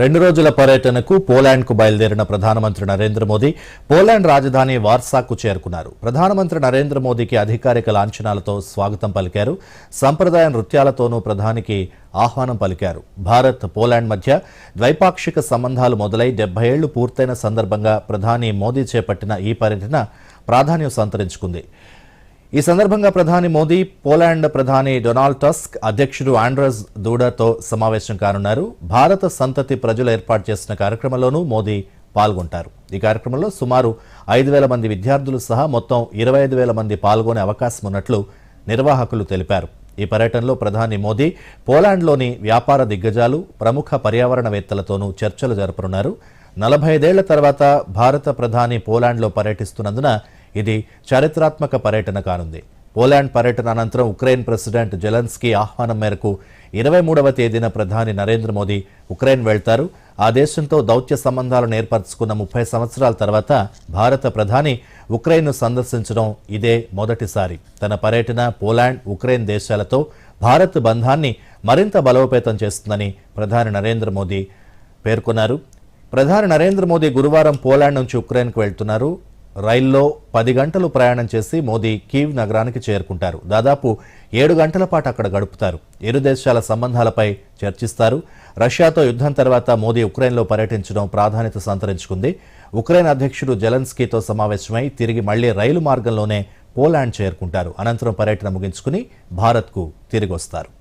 రెండు రోజుల పర్యటనకు పోలాండ్కు బయలుదేరిన ప్రధానమంత్రి నరేంద్ర మోదీ పోలాండ్ రాజధాని వార్సాకు చేరుకున్నారు. ప్రధానమంత్రి నరేంద్ర మోదీకి అధికారిక లాంఛనాలతో స్వాగతం పలికారు. సంప్రదాయ నృత్యాలతోనూ ప్రధానికి ఆహ్వానం పలికారు. భారత్ పోలాండ్ మధ్య ద్వైపాక్షిక సంబంధాలు మొదలై డెబ్బై ఏళ్ళు పూర్తయిన సందర్భంగా ప్రధాని మోదీ చేపట్టిన ఈ పర్యటన ప్రాధాన్యం సంతరించుకుంది. ఈ సందర్భంగా ప్రధాని మోదీ పోలాండ్ ప్రధాని డొనాల్డ్ టస్క్ అధ్యక్షుడు ఆండ్రస్ దూడతో సమావేశం కానున్నారు. భారత సంతతి ప్రజలు ఏర్పాటు చేసిన కార్యక్రమంలోనూ మోదీ పాల్గొంటారు. ఈ కార్యక్రమంలో సుమారు ఐదు వేల మంది విద్యార్థులు సహా మొత్తం ఇరవై ఐదు వేల మంది పాల్గొనే అవకాశం ఉన్నట్లు నిర్వాహకులు తెలిపారు. ఈ పర్యటనలో ప్రధాని మోదీ పోలాండ్లోని వ్యాపార దిగ్గజాలు ప్రముఖ పర్యావరణవేత్తలతోనూ చర్చలు జరపనున్నారు. నలభై ఐదేళ్ళ తర్వాత భారత ప్రధాని పోలాండ్లో పర్యటిస్తున్నందున ఇది చారిత్రాత్మక పర్యటన కానుంది. పోలాండ్ పర్యటన అనంతరం ఉక్రెయిన్ ప్రెసిడెంట్ జెలెన్స్కీ ఆహ్వానం మేరకు ఇరవై మూడవ తేదీన ప్రధాని నరేంద్ర మోదీ ఉక్రెయిన్ వెళ్తారు. ఆ దేశంతో దౌత్య సంబంధాలను ఏర్పరచుకున్న ముప్పై సంవత్సరాల తర్వాత భారత ప్రధాని ఉక్రెయిన్ను సందర్శించడం ఇదే మొదటిసారి. తన పర్యటన పోలాండ్ ఉక్రెయిన్ దేశాలతో భారత్ బంధాన్ని మరింత బలోపేతం చేస్తుందని ప్రధాని నరేంద్ర మోదీ పేర్కొన్నారు. ప్రధాని నరేంద్ర మోదీ గురువారం పోలాండ్ నుంచి ఉక్రెయిన్కు వెళ్తున్నారు. రైల్లో పది గంటలు ప్రయాణం చేసి మోదీ కీవ్ నగరానికి చేరుకుంటారు. దాదాపు ఏడు గంటల పాటు అక్కడ గడుపుతారు. ఇరు దేశాల సంబంధాలపై చర్చిస్తారు. రష్యాతో యుద్ధం తర్వాత మోదీ ఉక్రెయిన్లో పర్యటించడం ప్రాధాన్యత సంతరించుకుంది. ఉక్రెయిన్ అధ్యక్షుడు జెలెన్స్కీతో సమావేశమై తిరిగి మళ్ళీ రైలు మార్గంలోనే పోలాండ్ చేరుకుంటారు. అనంతరం పర్యటన ముగించుకుని భారత్కు తిరిగొస్తారు.